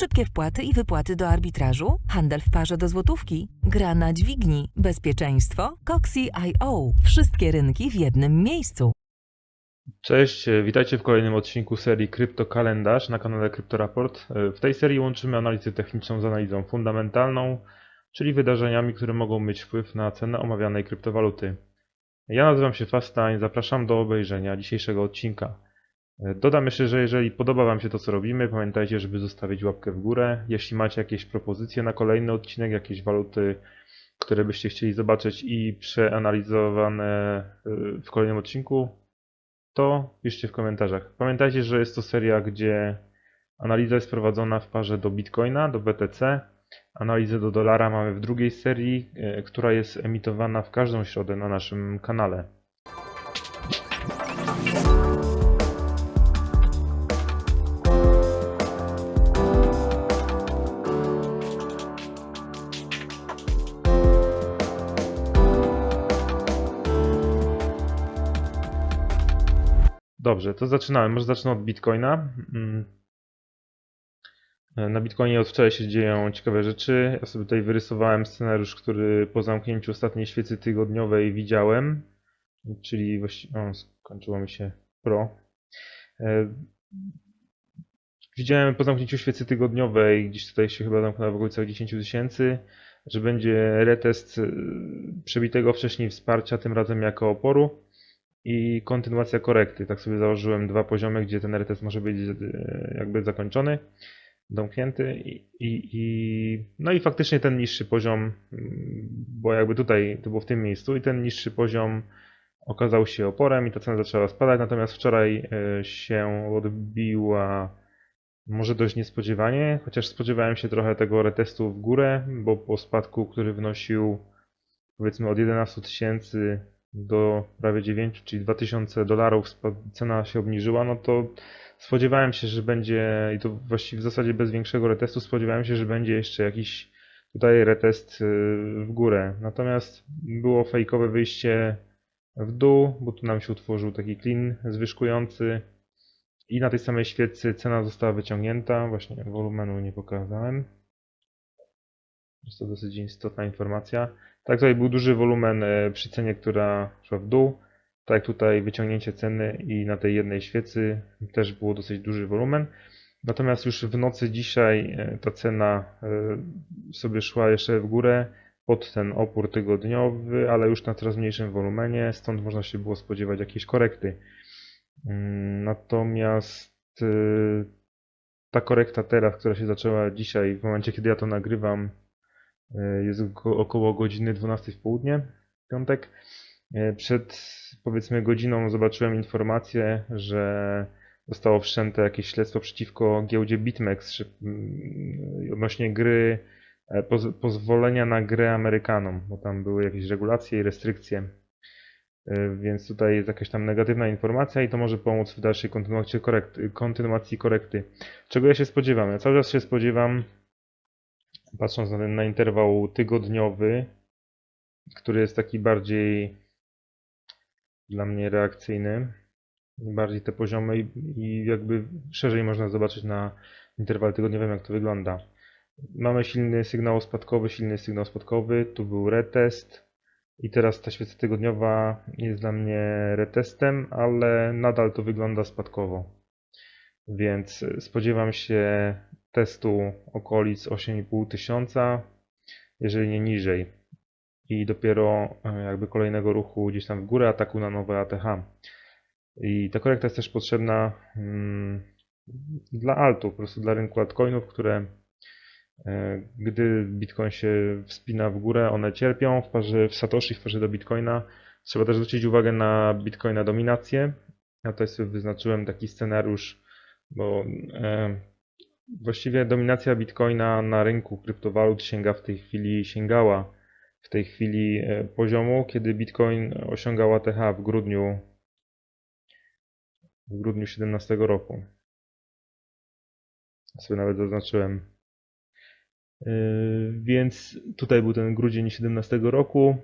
Szybkie wpłaty i wypłaty do arbitrażu, handel w parze do złotówki, gra na dźwigni, bezpieczeństwo, Coxie.io. Wszystkie rynki w jednym miejscu. Cześć, witajcie w kolejnym odcinku serii Krypto Kalendarz na kanale Kryptoraport. W tej serii łączymy analizę techniczną z analizą fundamentalną, czyli wydarzeniami, które mogą mieć wpływ na cenę omawianej kryptowaluty. Ja nazywam się Fastań, zapraszam do obejrzenia dzisiejszego odcinka. E, Dodam jeszcze, że jeżeli podoba Wam się to, co robimy, pamiętajcie, żeby zostawić łapkę w górę. Jeśli macie jakieś propozycje na kolejny odcinek, jakieś waluty, które byście chcieli zobaczyć i przeanalizowane e, w kolejnym odcinku, to piszcie w komentarzach. Pamiętajcie, że jest to seria, gdzie analiza jest prowadzona w parze do Bitcoina, do BTC. Analizę do dolara mamy w drugiej serii, e, która jest emitowana w każdą środę na naszym kanale. Dobrze, to zaczynamy. Może zacznę od Bitcoina. Mm. Na Bitcoinie od wczoraj się dzieją ciekawe rzeczy. Ja sobie tutaj wyrysowałem scenariusz, który po zamknięciu ostatniej świecy tygodniowej widziałem. Czyli właściwie. O, skończyło mi się Pro. E, Widziałem po zamknięciu świecy tygodniowej, gdzieś tutaj się chyba zamknęła w okolicach 10 tysięcy, że będzie retest e, przebitego wcześniej wsparcia, tym razem jako oporu i kontynuacja korekty. Tak sobie założyłem dwa poziomy, gdzie ten retest może być e, jakby zakończony, domknięty i, i, i no i faktycznie ten niższy poziom, bo jakby tutaj to było w tym miejscu i ten niższy poziom okazał się oporem i ta cena zaczęła spadać, natomiast wczoraj e, się odbiła może dość niespodziewanie, chociaż spodziewałem się trochę tego retestu w górę, bo po spadku, który wynosił powiedzmy od 11 tysięcy do prawie 9, czyli 2000 dolarów cena się obniżyła, no to spodziewałem się, że będzie, i to właściwie w zasadzie bez większego retestu, spodziewałem się, że będzie jeszcze jakiś tutaj retest y, w górę. Natomiast było fejkowe wyjście w dół, bo tu nam się utworzył taki clean zwyżkujący i na tej samej świecy cena została wyciągnięta, właśnie wolumenu nie pokazałem. Jest to dosyć istotna informacja. Tak, tutaj był duży wolumen e, przy cenie, która szła w dół. Tak tutaj wyciągnięcie ceny i na tej jednej świecy też było dosyć duży wolumen. Natomiast już w nocy dzisiaj e, ta cena e, sobie szła jeszcze w górę pod ten opór tygodniowy, ale już na coraz mniejszym wolumenie, stąd można się było spodziewać jakiejś korekty. Mm, Natomiast ta korekta teraz, która się zaczęła dzisiaj, w momencie kiedy ja to nagrywam, jest go- około godziny 12 w południe, w piątek. Y, Przed powiedzmy godziną zobaczyłem informację, że zostało wszczęte jakieś śledztwo przeciwko giełdzie BitMEX mm, odnośnie gry, e, poz, pozwolenia na grę Amerykanom, bo tam były jakieś regulacje i restrykcje. Więc tutaj jest jakaś tam negatywna informacja i to może pomóc w dalszej kontynuacji korekty. Kontynuacji korekty. Czego ja się spodziewam? Ja cały czas się spodziewam, patrząc na ten na interwał tygodniowy, który jest taki bardziej dla mnie reakcyjny, bardziej te poziomy i, i jakby szerzej można zobaczyć na interwale tygodniowym, jak to wygląda. Mamy silny sygnał spadkowy, silny sygnał spadkowy, tu był retest, i teraz ta świeca tygodniowa jest dla mnie retestem, ale nadal to wygląda spadkowo. Więc spodziewam się testu okolic 8,5 tysiąca, jeżeli nie niżej. I dopiero e, jakby kolejnego ruchu gdzieś tam w górę ataku na nowe ATH. I ta korekta jest też potrzebna mm, dla altu, po prostu dla rynku altcoinów, które E, Gdy Bitcoin się wspina w górę, one cierpią w parze w Satoshi, w parze do Bitcoina. Trzeba też zwrócić uwagę na Bitcoina dominację. Ja tutaj sobie wyznaczyłem taki scenariusz, bo e, właściwie dominacja Bitcoina na rynku kryptowalut sięga w tej chwili, sięgała w tej chwili e, poziomu, kiedy Bitcoin osiągał ATH w grudniu w grudniu 17 roku. Sobie nawet zaznaczyłem. Yy, Więc tutaj był ten grudzień 17 roku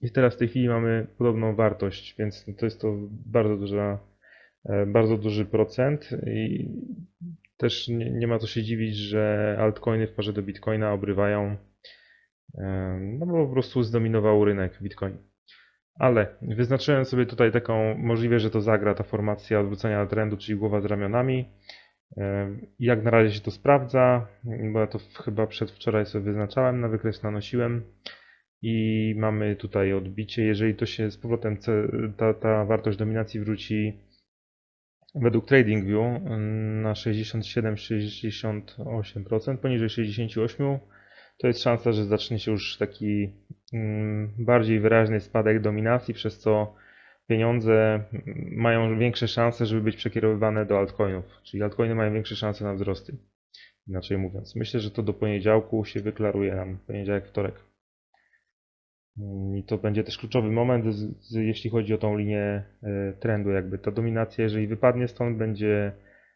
i teraz w tej chwili mamy podobną wartość, więc to jest to bardzo duża, e, bardzo duży procent i Też nie, ma co się dziwić, że altcoiny w parze do Bitcoina obrywają, no bo po prostu zdominował rynek Bitcoin. Ale wyznaczyłem sobie tutaj taką możliwe, że to zagra ta formacja odwrócenia trendu, czyli głowa z ramionami. Jak na razie się to sprawdza, bo ja to chyba przedwczoraj sobie wyznaczałem, na wykres nanosiłem i mamy tutaj odbicie. Jeżeli to się z powrotem ta, ta wartość dominacji wróci według TradingView mm, na 67-68%, poniżej 68%, to jest szansa, że zacznie się już taki mm, bardziej wyraźny spadek dominacji, przez co pieniądze mm, mają większe szanse, żeby być przekierowywane do altcoinów, czyli altcoiny mają większe szanse na wzrosty. Inaczej mówiąc, myślę, że to do poniedziałku się wyklaruje nam, poniedziałek, wtorek. Mm, I to będzie też kluczowy moment, jeśli chodzi o tą linię e, trendu. Jakby ta dominacja, jeżeli wypadnie stąd, będzie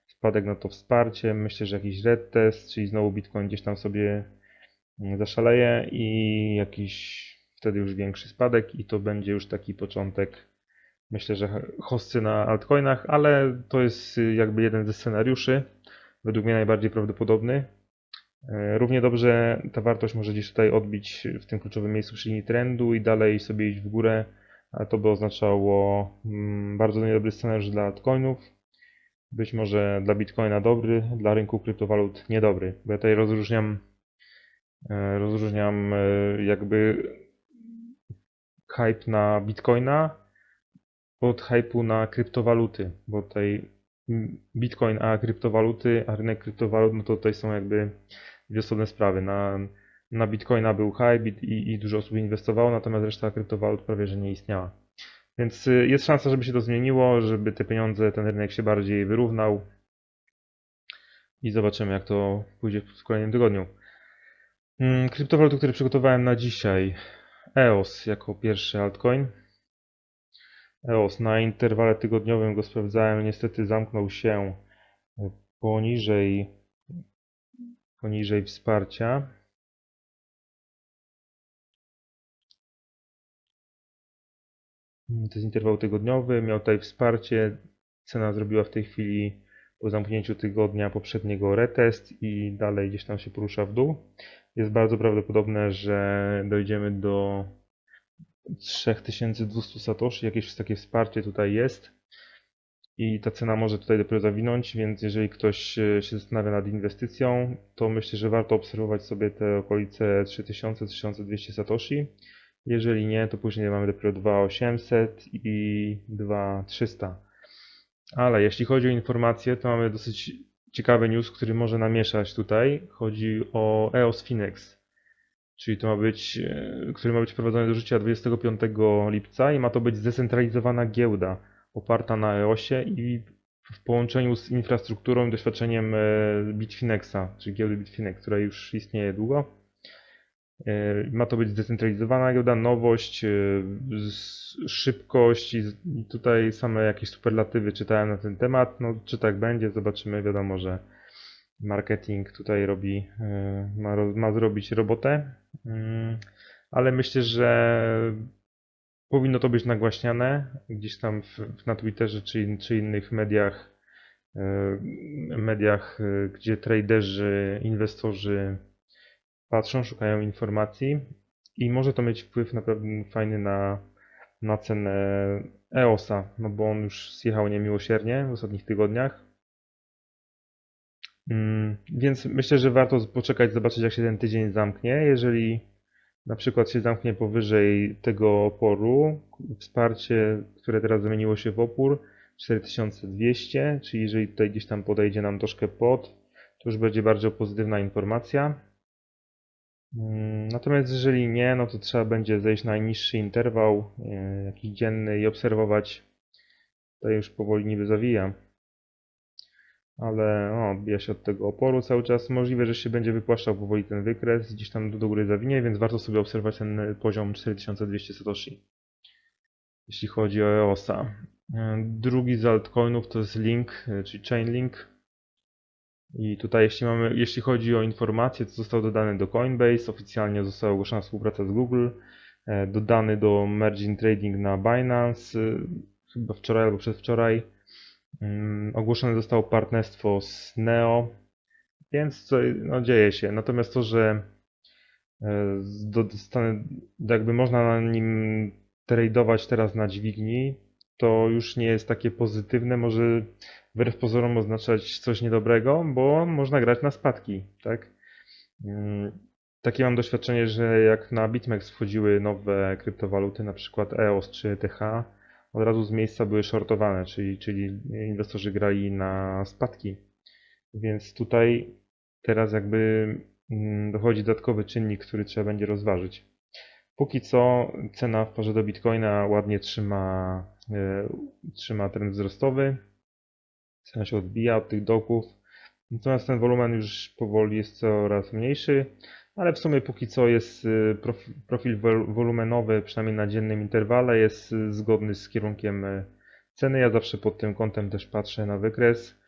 spadek na to wsparcie. Myślę, że jakiś red test, czyli znowu Bitcoin gdzieś tam sobie mm, zaszaleje i jakiś wtedy już większy spadek i to będzie już taki początek, myślę, że hosty na altcoinach, ale to jest y, jakby jeden ze scenariuszy, według mnie najbardziej prawdopodobny. E, Równie dobrze ta wartość może gdzieś tutaj odbić w tym kluczowym miejscu przy linii trendu i dalej sobie iść w górę, a to by oznaczało mm, bardzo niedobry scenariusz dla altcoinów. Być może dla Bitcoina dobry, dla rynku kryptowalut niedobry, bo ja tutaj rozróżniam, e, rozróżniam e, jakby hype na Bitcoina od hype'u na kryptowaluty, bo tutaj Bitcoin a kryptowaluty, a rynek kryptowalut, no to tutaj są jakby dwie osobne sprawy. Na, na Bitcoina był hype i, i, dużo osób inwestowało, natomiast reszta kryptowalut prawie że nie istniała. Więc y, jest szansa, żeby się to zmieniło, żeby te pieniądze, ten rynek się bardziej wyrównał i zobaczymy, jak to pójdzie w kolejnym tygodniu. Mm, Kryptowaluty, które przygotowałem na dzisiaj. EOS jako pierwszy altcoin. EOS na interwale tygodniowym go sprawdzałem, niestety zamknął się poniżej poniżej wsparcia. To jest interwał tygodniowy, miał tutaj wsparcie. Cena zrobiła w tej chwili po zamknięciu tygodnia poprzedniego retest i dalej gdzieś tam się porusza w dół. Jest bardzo prawdopodobne, że dojdziemy do 3200 satoshi, jakieś takie wsparcie tutaj jest i ta cena może tutaj dopiero zawinąć, więc jeżeli ktoś e, się zastanawia nad inwestycją, to myślę, że warto obserwować sobie te okolice 3000-3200 satoshi. Jeżeli nie, to później mamy dopiero 2800 i 2300. Ale jeśli chodzi o informacje, to mamy dosyć ciekawy news, który może namieszać tutaj. Chodzi o EOS Finex, czyli to ma być, e, który ma być wprowadzony do życia 25 lipca i ma to być zdecentralizowana giełda oparta na EOSie i w połączeniu z infrastrukturą i doświadczeniem e, Bitfinexa, czyli giełdy Bitfinex, która już istnieje długo. E, Ma to być zdecentralizowana giełda, nowość, szybkość i tutaj same jakieś superlatywy czytałem na ten temat. No, czy tak będzie, zobaczymy. Wiadomo, że marketing tutaj robi, ma, ma zrobić robotę, ale myślę, że powinno to być nagłaśniane gdzieś tam w, na Twitterze czy, in- czy innych mediach, e, mediach, e, gdzie traderzy, inwestorzy patrzą, szukają informacji i może to mieć wpływ naprawdę fajny na, na cenę EOSa, no bo on już zjechał niemiłosiernie w ostatnich tygodniach. Mm, Więc myślę, że warto poczekać, zobaczyć jak się ten tydzień zamknie. Jeżeli na przykład się zamknie powyżej tego oporu, wsparcie, które teraz zamieniło się w opór 4200, czyli jeżeli tutaj gdzieś tam podejdzie nam troszkę pod, to już będzie bardzo pozytywna informacja. Mm, Natomiast jeżeli nie, no to trzeba będzie zejść na najniższy interwał, e, jakiś dzienny i obserwować. Tutaj już powoli niby zawija. Ale odbija się od tego oporu cały czas. Możliwe, że się będzie wypłaszczał powoli ten wykres, gdzieś tam do, góry zawinie, więc warto sobie obserwować ten e, poziom 4200 Satoshi. Jeśli chodzi o EOSa. E, Drugi z altcoinów to jest Link, e, czyli Chainlink. I tutaj jeśli mamy, jeśli chodzi o informacje, to został dodany do Coinbase, oficjalnie została ogłoszona współpraca z Google, dodany do Merging Trading na Binance, chyba wczoraj albo przedwczoraj. Mm, Ogłoszone zostało partnerstwo z Neo, więc co, no, dzieje się. Natomiast to, że e, do- jakby można na nim tradeować teraz na dźwigni, to już nie jest takie pozytywne, może wbrew pozorom oznaczać coś niedobrego, bo można grać na spadki, tak? Mm, Takie mam doświadczenie, że jak na BitMEX wchodziły nowe kryptowaluty, na przykład EOS czy ETH, od razu z miejsca były shortowane, czyli, czyli inwestorzy grali na spadki. Więc tutaj teraz jakby mm, dochodzi dodatkowy czynnik, który trzeba będzie rozważyć. Póki co cena w parze do Bitcoina ładnie trzyma, e, trzyma trend wzrostowy. Cena się odbija od tych dołków. Natomiast ten wolumen już powoli jest coraz mniejszy, ale w sumie póki co jest y, profi- profil wol- wolumenowy, przynajmniej na dziennym interwale, jest y, zgodny z kierunkiem y, ceny. Ja zawsze pod tym kątem też patrzę na wykres,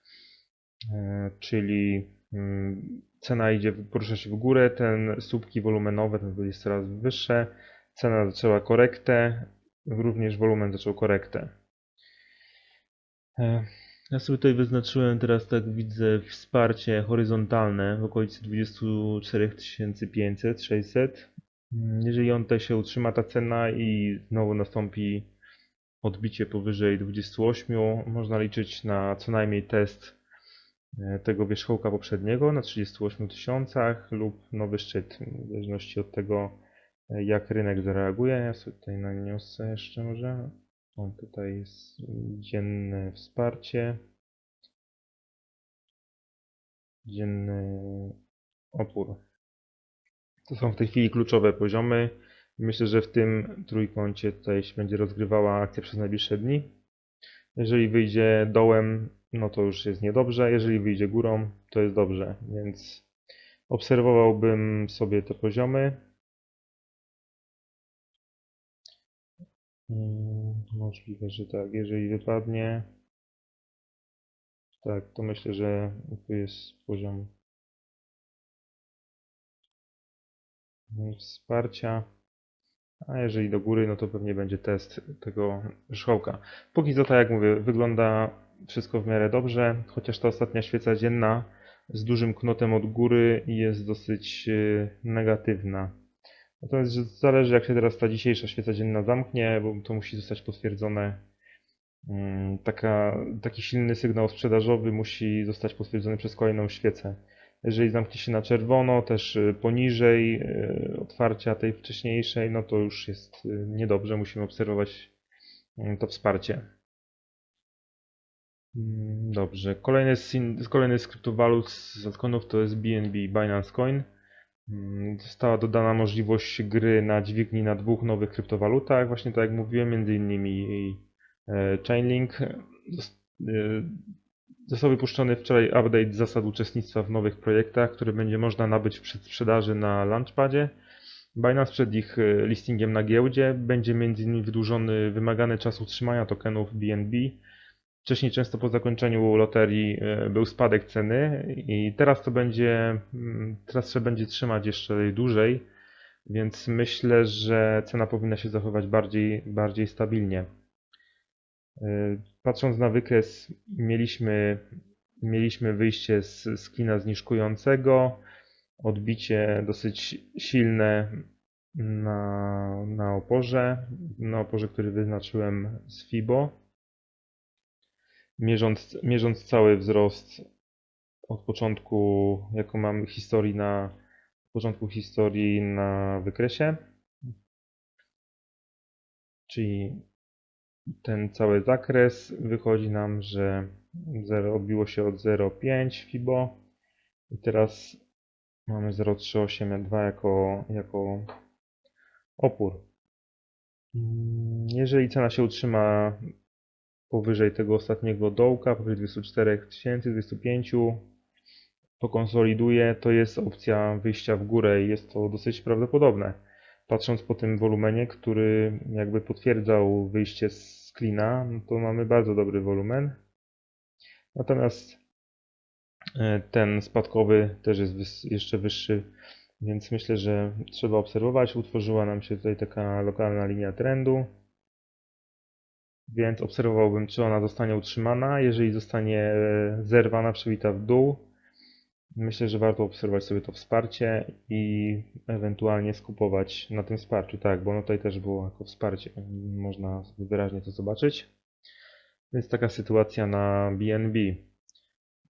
e, czyli mm, cena idzie, porusza się w górę, ten słupki wolumenowe ten jest coraz wyższe, cena zaczęła korektę, również wolumen zaczął korektę. Ja sobie tutaj wyznaczyłem teraz, tak widzę, wsparcie horyzontalne w okolicy 24 500, 600. Mm, Jeżeli on tutaj się utrzyma, ta cena i znowu nastąpi odbicie powyżej 28, można liczyć na co najmniej test e, tego wierzchołka poprzedniego na 38 tysiącach lub nowy szczyt, w zależności od tego, e, jak rynek zareaguje. Ja sobie tutaj naniosę jeszcze może. O, tutaj jest dzienne wsparcie. Dzienny opór. To są w tej chwili kluczowe poziomy. Myślę, że w tym trójkącie tutaj się będzie rozgrywała akcja przez najbliższe dni. Jeżeli wyjdzie dołem, no to już jest niedobrze. Jeżeli wyjdzie górą, to jest dobrze. Więc obserwowałbym sobie te poziomy. Możliwe, że tak. Jeżeli wypadnie, tak, to myślę, że tu jest poziom wsparcia. A jeżeli do góry, no to pewnie będzie test tego wierzchołka. Póki co, tak jak mówię, wygląda wszystko w miarę dobrze, chociaż ta ostatnia świeca dzienna z dużym knotem od góry jest dosyć y, negatywna. Natomiast że zależy, jak się teraz ta dzisiejsza świeca dzienna zamknie, bo to musi zostać potwierdzone. Mm, Taka, taki silny sygnał sprzedażowy musi zostać potwierdzony przez kolejną świecę. Jeżeli zamknie się na czerwono, też y, poniżej y, otwarcia tej wcześniejszej, no to już jest y, niedobrze. Musimy obserwować y, to wsparcie. Mm, Dobrze. Kolejny kolejny z z altcoinów to jest BNB Binance Coin. Mm, Została dodana możliwość gry na dźwigni na dwóch nowych kryptowalutach. Właśnie tak jak mówiłem, między innymi e, Chainlink. E, Został wypuszczony wczoraj update zasad uczestnictwa w nowych projektach, które będzie można nabyć w przedsprzedaży na Launchpadzie. Binance przed ich e, listingiem na giełdzie będzie m.in. wydłużony wymagany czas utrzymania tokenów BNB. Wcześniej często po zakończeniu loterii e, był spadek ceny i teraz to będzie, mm, teraz trzeba będzie trzymać jeszcze dłużej, więc myślę, że cena powinna się zachować bardziej, bardziej stabilnie. E, Patrząc na wykres, mieliśmy, mieliśmy wyjście z, z klina zniżkującego, odbicie dosyć silne na, na oporze, na oporze, który wyznaczyłem z FIBO. Mierząc, mierząc cały wzrost od początku, jaką mam historii na początku historii na wykresie, czyli ten cały zakres wychodzi nam, że 0 odbiło się od 0,5 FIBO i teraz mamy 0,382 jako, jako opór. Jeżeli cena się utrzyma powyżej tego ostatniego dołka, powyżej 24 tysięcy, 25, pokonsoliduje, to jest opcja wyjścia w górę i jest to dosyć prawdopodobne. Patrząc po tym wolumenie, który jakby potwierdzał wyjście z klina, no to mamy bardzo dobry wolumen. Natomiast e, ten spadkowy też jest jeszcze wyższy, więc myślę, że trzeba obserwować. Utworzyła nam się tutaj taka lokalna linia trendu. Więc obserwowałbym, czy ona zostanie utrzymana. Jeżeli zostanie e, zerwana, przebita w dół, myślę, że warto obserwować sobie to wsparcie i ewentualnie skupować na tym wsparciu. Tak, bo ono tutaj też było jako wsparcie. Można sobie wyraźnie to zobaczyć. Więc taka sytuacja na BNB.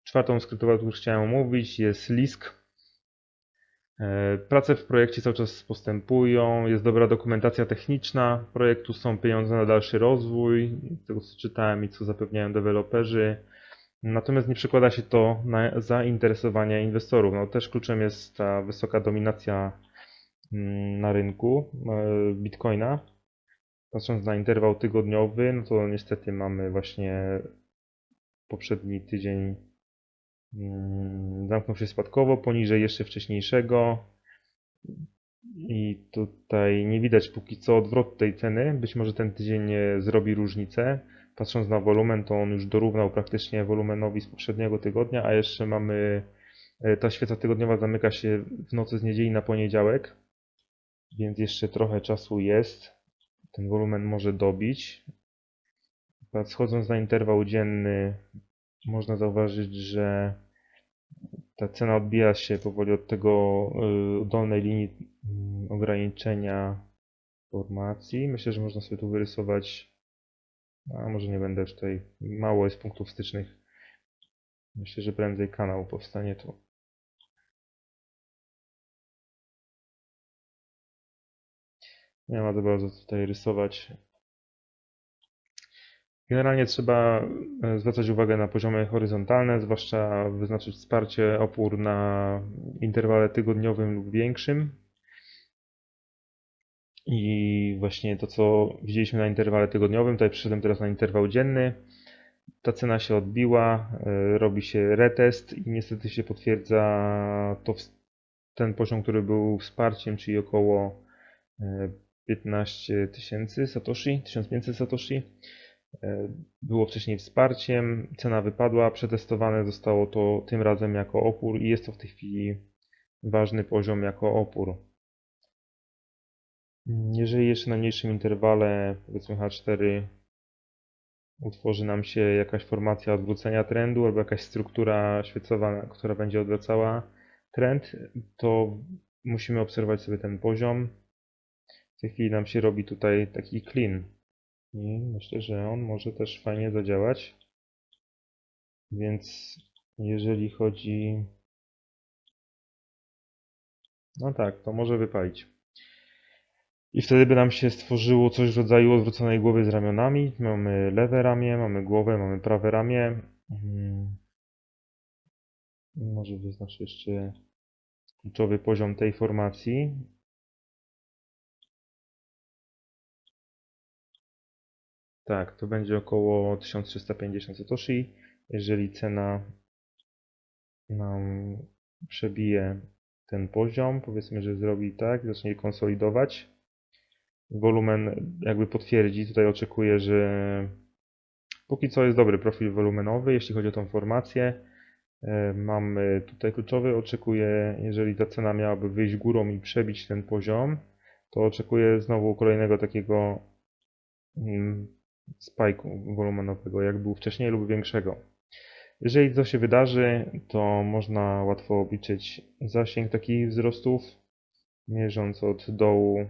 Czwartą skryptową, którą chciałem omówić, jest Lisk. E, Prace w projekcie cały czas postępują, jest dobra dokumentacja techniczna projektu, są pieniądze na dalszy rozwój, tego co czytałem i co zapewniają deweloperzy. Natomiast nie przekłada się to na zainteresowanie inwestorów. No, też kluczem jest ta wysoka dominacja mm, na rynku e, Bitcoina. Patrząc na interwał tygodniowy, no to niestety mamy właśnie poprzedni tydzień zamknął się spadkowo, poniżej jeszcze wcześniejszego. I tutaj nie widać póki co odwrotu tej ceny. Być może ten tydzień e, zrobi różnicę. Patrząc na wolumen, to on już dorównał praktycznie wolumenowi z poprzedniego tygodnia, a jeszcze mamy e, ta świeca tygodniowa zamyka się w nocy z niedzieli na poniedziałek, więc jeszcze trochę czasu jest. Ten wolumen może dobić. Schodząc na interwał dzienny, można zauważyć, że ta cena odbija się powoli od tego y, dolnej linii mm, ograniczenia formacji. Myślę, że można sobie tu wyrysować. A może nie będę już tutaj. Mało jest punktów stycznych. Myślę, że prędzej kanał powstanie tu. Nie ma za bardzo tutaj rysować. Generalnie trzeba e, zwracać uwagę na poziomy horyzontalne, zwłaszcza wyznaczyć wsparcie, opór na interwale tygodniowym lub większym. I właśnie to, co widzieliśmy na interwale tygodniowym, tutaj przyszedłem teraz na interwał dzienny. Ta cena się odbiła, e, robi się retest i niestety się potwierdza to ten poziom, który był wsparciem, czyli około e, 15 tysięcy Satoshi, 1500 Satoshi. E, Było wcześniej wsparciem, cena wypadła, przetestowane zostało to tym razem jako opór i jest to w tej chwili ważny poziom jako opór. Jeżeli jeszcze na mniejszym interwale, powiedzmy H4, utworzy nam się jakaś formacja odwrócenia trendu albo jakaś struktura świecowa, która będzie odwracała trend, to musimy obserwować sobie ten poziom. W tej chwili nam się robi tutaj taki clean. I myślę, że on może też fajnie zadziałać. Więc jeżeli chodzi. No tak, to może wypalić. I wtedy by nam się stworzyło coś w rodzaju odwróconej głowy z ramionami. Mamy lewe ramię, mamy głowę, mamy prawe ramię. Mm. Może wyznaczę jeszcze kluczowy poziom tej formacji. Tak, to będzie około 1350 Satoshi. Jeżeli cena nam przebije ten poziom, powiedzmy, że zrobi tak, zacznie konsolidować. Wolumen jakby potwierdzi, tutaj oczekuję, że póki co jest dobry profil wolumenowy, jeśli chodzi o tą formację. E, Mamy tutaj kluczowy, oczekuję, jeżeli ta cena miałaby wyjść górą i przebić ten poziom, to oczekuję znowu kolejnego takiego mm, spajku wolumenowego, jak był wcześniej lub większego. Jeżeli to się wydarzy, to można łatwo obliczyć zasięg takich wzrostów, mierząc od dołu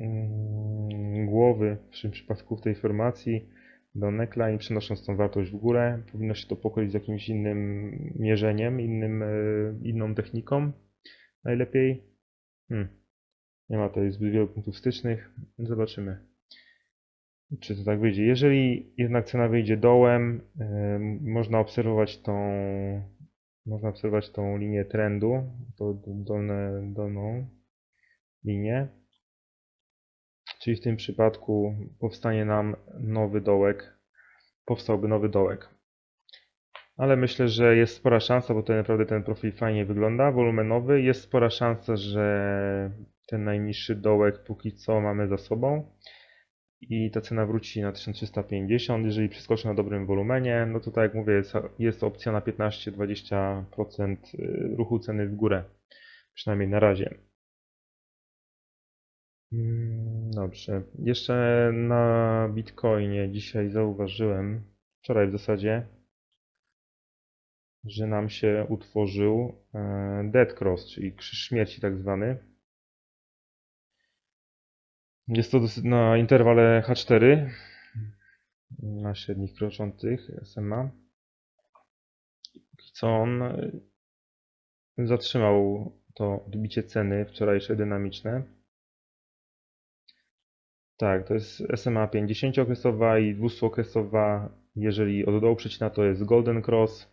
mm, głowy, w tym przypadku w tej formacji, do neckline, przenosząc tą wartość w górę. Powinno się to pokryć z jakimś innym mierzeniem, innym, e, inną techniką. Najlepiej. Hmm. Nie ma tutaj zbyt wielu punktów stycznych. Zobaczymy czy to tak wyjdzie. Jeżeli jednak cena wyjdzie dołem, y, można obserwować tą można obserwować tą linię trendu, tą dolne, dolną linię. Czyli w tym przypadku powstanie nam nowy dołek. Powstałby nowy dołek. Ale myślę, że jest spora szansa, bo to naprawdę ten profil fajnie wygląda, wolumenowy. Jest spora szansa, że ten najniższy dołek póki co mamy za sobą i ta cena wróci na 1350. Jeżeli przeskoczy na dobrym wolumenie, no to tak jak mówię, jest, jest opcja na 15-20% ruchu ceny w górę. Przynajmniej na razie. Mm, Dobrze. Jeszcze na Bitcoinie dzisiaj zauważyłem, wczoraj w zasadzie, że nam się utworzył e, Dead Cross, czyli krzyż śmierci tak zwany. Jest to na interwale H4 na średnich kroczących SMA. Co on e, zatrzymał to odbicie ceny wczorajsze dynamiczne. Tak, to jest SMA 50-okresowa i 200-okresowa. Jeżeli od dołu przecina, to jest Golden Cross.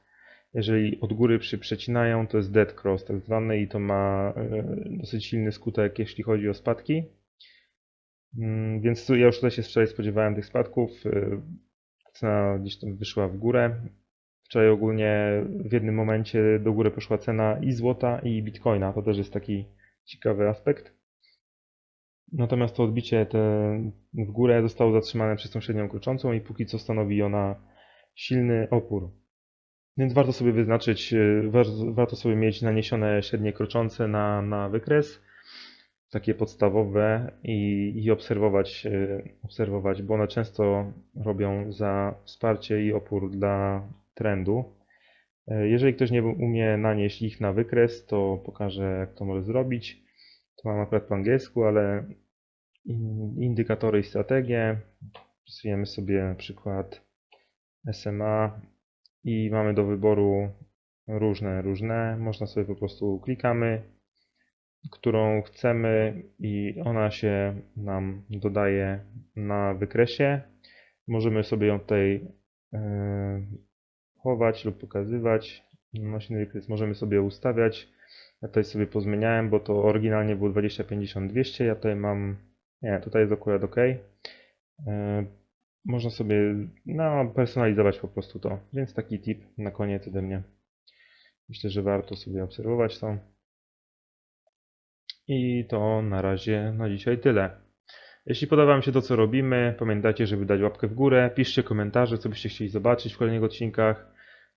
Jeżeli od góry przecinają, to jest Dead Cross tak zwany i to ma e, dosyć silny skutek, jeśli chodzi o spadki. Mm, Więc ja już tutaj się wczoraj spodziewałem tych spadków. e, Cena gdzieś tam wyszła w górę. Wczoraj ogólnie w jednym momencie do góry poszła cena i złota, i bitcoina. To też jest taki ciekawy aspekt. Natomiast to odbicie te w górę zostało zatrzymane przez tą średnią kroczącą i póki co stanowi ona silny opór. Więc warto sobie wyznaczyć, war- warto sobie mieć naniesione średnie kroczące na, na wykres, takie podstawowe i, i obserwować, e, obserwować, bo one często robią za wsparcie i opór dla trendu. E, Jeżeli ktoś nie umie nanieść ich na wykres, to pokażę jak to może zrobić. To mam akurat po angielsku, ale in- indykatory i strategie. Wpisujemy sobie na przykład SMA i mamy do wyboru różne, różne. Można sobie po prostu klikamy, którą chcemy i ona się nam dodaje na wykresie. Możemy sobie ją tutaj e, chować lub pokazywać. Nośny wykres możemy sobie ustawiać. Ja tutaj sobie pozmieniałem, bo to oryginalnie było 20, 50, 200. Ja tutaj mam. Nie, tutaj jest akurat OK. E, Można sobie no, personalizować po prostu to. Więc taki tip na koniec ode mnie. Myślę, że warto sobie obserwować to. I to na razie na dzisiaj tyle. Jeśli podoba Wam się to, co robimy, pamiętajcie, żeby dać łapkę w górę, piszcie komentarze, co byście chcieli zobaczyć w kolejnych odcinkach.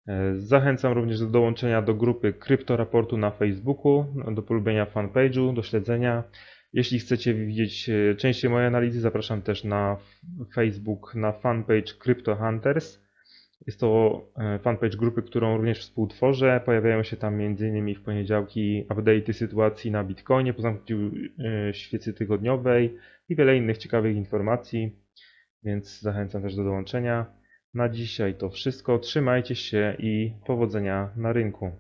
E, Zachęcam również do dołączenia do grupy Kryptoraportu na Facebooku, do polubienia fanpage'u, do śledzenia. Jeśli chcecie widzieć e, częściej moje analizy, zapraszam też na Facebook, na fanpage Crypto Hunters. Jest to e, fanpage grupy, którą również współtworzę. Pojawiają się tam m.in. w poniedziałki update'y sytuacji na Bitcoinie po zamknięciu e, świecy tygodniowej i wiele innych ciekawych informacji, więc zachęcam też do dołączenia. Na dzisiaj to wszystko. Trzymajcie się i powodzenia na rynku.